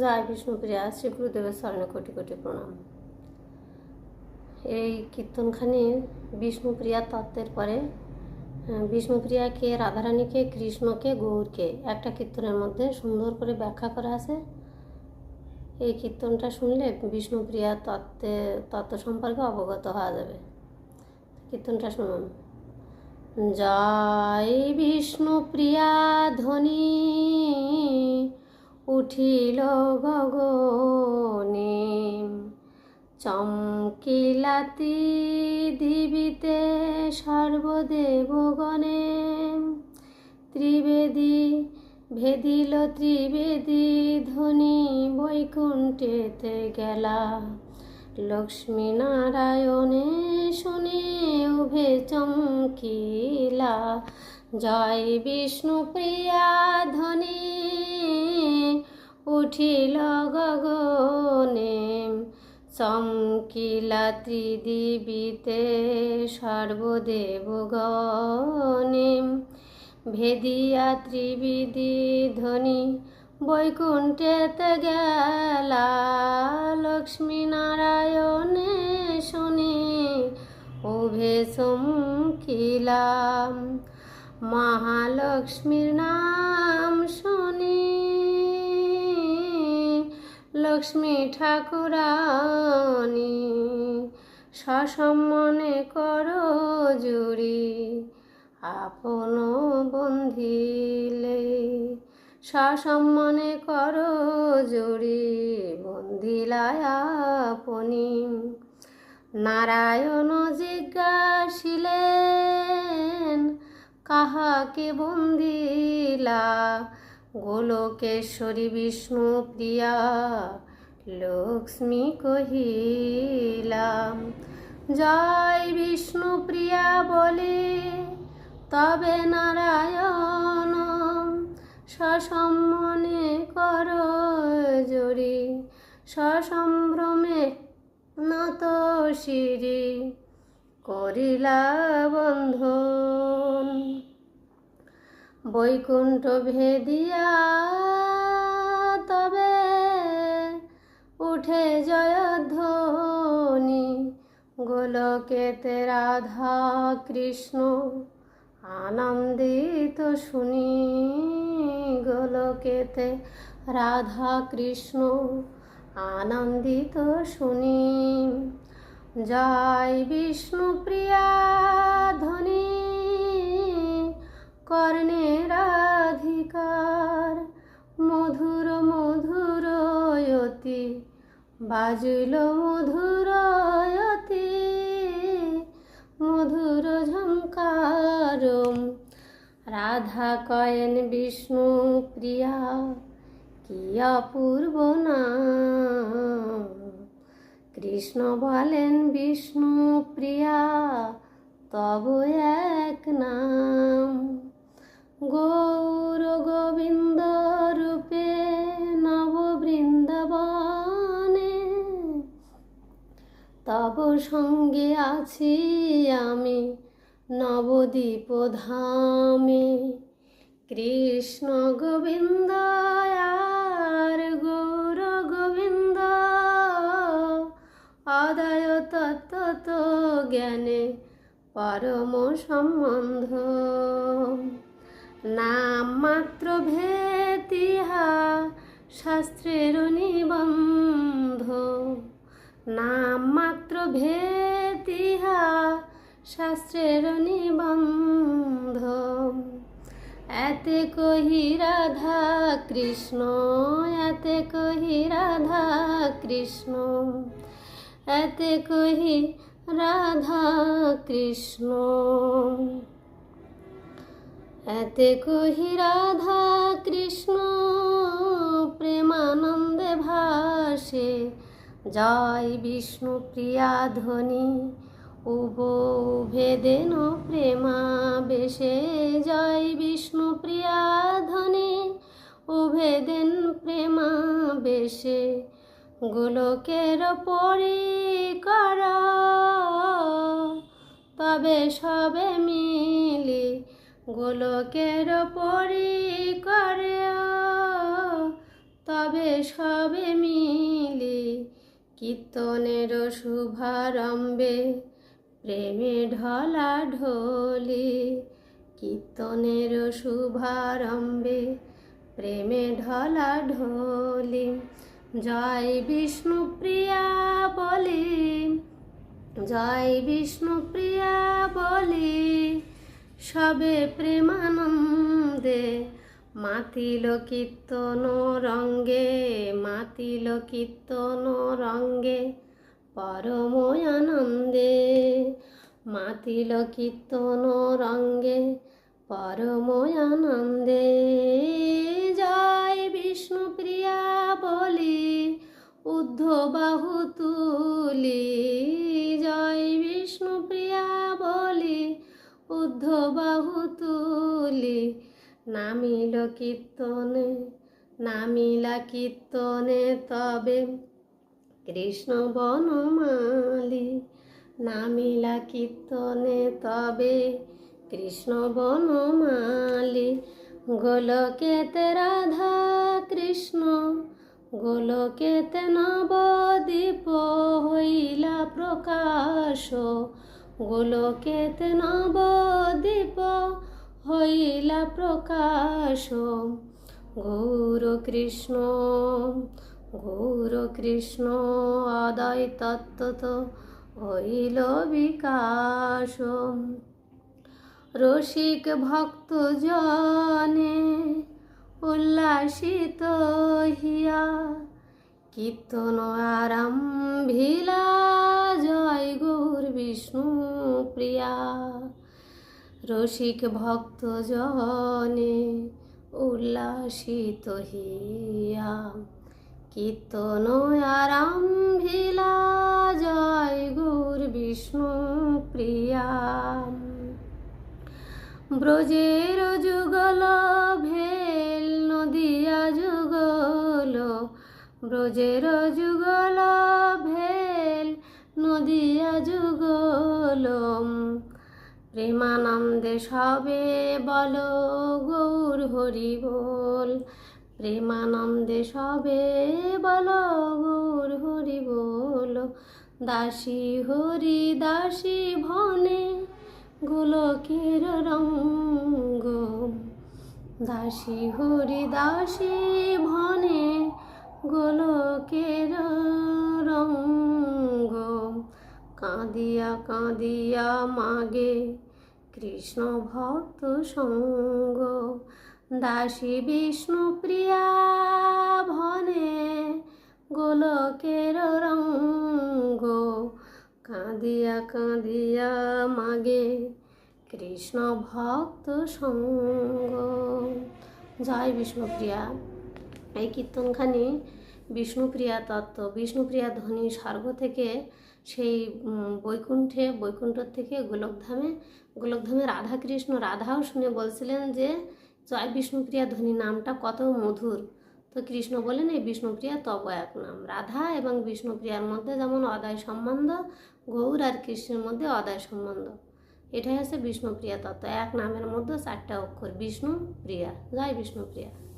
জয় বিষ্ণুপ্রিয়া শ্রী গুরুদেবের স্মরণে কোটি কোটি প্রণাম। এই কীর্তনখানি বিষ্ণুপ্রিয়া তত্ত্বের পরে বিষ্ণুপ্রিয়াকে, রাধারানীকে, কৃষ্ণকে, গৌরকে একটা কীর্তনের মধ্যে সুন্দর করে ব্যাখ্যা করা আছে। এই কীর্তনটা শুনলে বিষ্ণুপ্রিয়া তত্ত্বে, তত্ত্ব সম্পর্কে অবগত হওয়া যাবে। কীর্তনটা শুনুন। জয় বিষ্ণুপ্রিয়া ধ্বনি। উঠিল গগনে, চমকিলাতি দিবিতে সর্বদেবগণে ত্রিবেদী ভেদিল ত্রিবেদী ধ্বনি বৈকুণ্ঠেতে গেলা। লক্ষ্মী নারায়ণে শুনে উভে চমকিলা। জয় বিষ্ণু প্রিয়া ধ্বনি উঠিল গগনে। চমকিলা ত্রিদিবিতে সর্বদেবগণে। ভেদিয়া ত্রিবিধি ধ্বনি, বৈকুণ্ঠেতে গেলা লক্ষ্মী নারায়ণে শুনে, উভে চমকিলাম মহালক্ষ্মীর নাম শুনি। লক্ষ্মী ঠাকুরানী, সসম্মনে করো জুড়ি, আপন বন্ধিলে সসম্মনে করো জুড়ি বন্দিলায় আপনি। নারায়ণ জিজ্ঞাসিলেন, কাহাকে বন্দিলা গোলকেশ্বরী বিষ্ণু প্রিয়া, লক্ষ্মী কহিলাম, জয় বিষ্ণু প্রিয়া বলে তবে নারায়ণ, সসম্মনে কর জড়ি সসম্ভ্রমে নত শিরি করিলা বন্ধন। বৈকুণ্ঠ ভেদিয়া তবে উঠে জয়ধ্বনি, গোলকেতে রাধা কৃষ্ণ আনন্দিত শুনি, গোলকেতে রাধা কৃষ্ণ আনন্দিত শুনি। জয় বিষ্ণু প্রিয়া ধ্বনি কর্ণেরাধিকার মধুর মধুরয়তি বাজিল মধুরয়তি মধুর ঝঙ্কার রাধা কয়েন বিষ্ণু প্রিয়া, কি অপূর্ব নাম। কৃষ্ণ বলেন বিষ্ণু প্রিয়া, তব এক নাম। গৌর গোবিন্দ রূপে নব বৃন্দাবনে তব সঙ্গে আছি আমি নবদ্বীপ ধামে। কৃষ্ণ গোবিন্দ, আর গৌর গোবিন্দ আদায় তত্ত্ব জ্ঞানে পরম সম্বন্ধ। নাম মাত্র ভেতিহা শাস্ত্রের নিবন্ধ। নাম মাত্র ভেতিহা শাস্ত্রের নিবন্ধ। এতে কহি রাধা কৃষ্ণ, এতে কহি রাধা কৃষ্ণ, এতে কহি রাধা কৃষ্ণ। এতে কহি রাধা কৃষ্ণ প্রেমানন্দে ভাসে। জয় বিষ্ণু প্রিয়া ধ্বনি উব ভেদেন প্রেমা বেশে জয় বিষ্ণু প্রিয়া ধ্বনি উভেদেন প্রেমা বেশে গোলকের পরিকর, তবে সবে মিলি গোলকের পরি করে তবে সবে মিলি কীর্তনের শুভারম্ভে প্রেমে ঢলা ঢলি। কীর্তনের শুভারম্ভে প্রেমে ঢলা ঢলি। জয় বিষ্ণু প্রিয়া বলি, জয় বিষ্ণু প্রিয়া বলি। সবে প্রেমানন্দে মাতিল কীর্তন রঙ্গে, মাতিল কীর্তন রঙ্গে পরম আনন্দে মাতিল কীর্তন রঙ্গে পরম আনন্দে জয় বিষ্ণু প্রিয়া বলি উদ্ধ বাহু তুলি। উদ্ধ বাহু তুলি, নামিল কীর্তনে, নামিলা কীর্তনে তবে কৃষ্ণ বনমালি, নামিলা কীর্তনে তবে কৃষ্ণ বনমালি, গোলকেতে রাধা কৃষ্ণ, গোলকেতে নবদ্বীপ হইলা প্রকাশ গোলকেতে নবদ্বীপ হইলা প্রকাশ। গৌর কৃষ্ণ গৌর কৃষ্ণ, আদায় তত্ত্বত হইল বিকাশ। রসিক ভক্ত জনে উল্লাসিত হিয়া কীর্তন আরম্ভিলা জয় গৌর বিষ্ণু প্রিয়া। রসিক ভক্ত জনে উল্লাসিত হিয়া কীর্তন আরম্ভিলা জয় গৌর বিষ্ণু প্রিয়া। ব্রজের যুগল ভেল নদিয়া ব্রজের যুগল ভেল নদিয়া যুগল। প্রেমানন্দে সবে বল গৌর হরি বল। প্রেমানন্দে সবে বল গৌর হরি বল। দাসী হরি দাসী ভনে গোলকের রঙ্গ। দাসী হরি দাসী ভনে গোলকের রঙ্গ। কাঁদিয়া কাঁদিয়া মাগে কৃষ্ণ ভক্ত সঙ্গ। দাসী বিষ্ণু প্রিয়া ভনে গোলকের রঙ্গ। কাঁদিয়া কাঁদিয়া মাগে কৃষ্ণ ভক্ত সঙ্গ। জয় বিষ্ণুপ্রিয়া। এই কীর্তনখানি বিষ্ণুপ্রিয়া তত্ত্ব। বিষ্ণুপ্রিয়া ধ্বনি স্বর্গ থেকে সেই বৈকুণ্ঠে বৈকুণ্ঠ থেকে গোলকধামে গোলকধামে রাধাকৃষ্ণ রাধাও শুনে বলছিলেন যে, জয় বিষ্ণুপ্রিয়া ধ্বনি নামটা কত মধুর। তো কৃষ্ণ বলেন, এই বিষ্ণুপ্রিয়া তব এক নাম। রাধা এবং বিষ্ণুপ্রিয়ার মধ্যে যেমন অদায় সম্বন্ধ, গৌর আর কৃষ্ণের মধ্যে অদায় সম্বন্ধ। এটাই হচ্ছে বিষ্ণুপ্রিয়া তত্ত্ব। এক নামের মধ্যে চারটা অক্ষর। বিষ্ণুপ্রিয়া। জয় বিষ্ণুপ্রিয়া।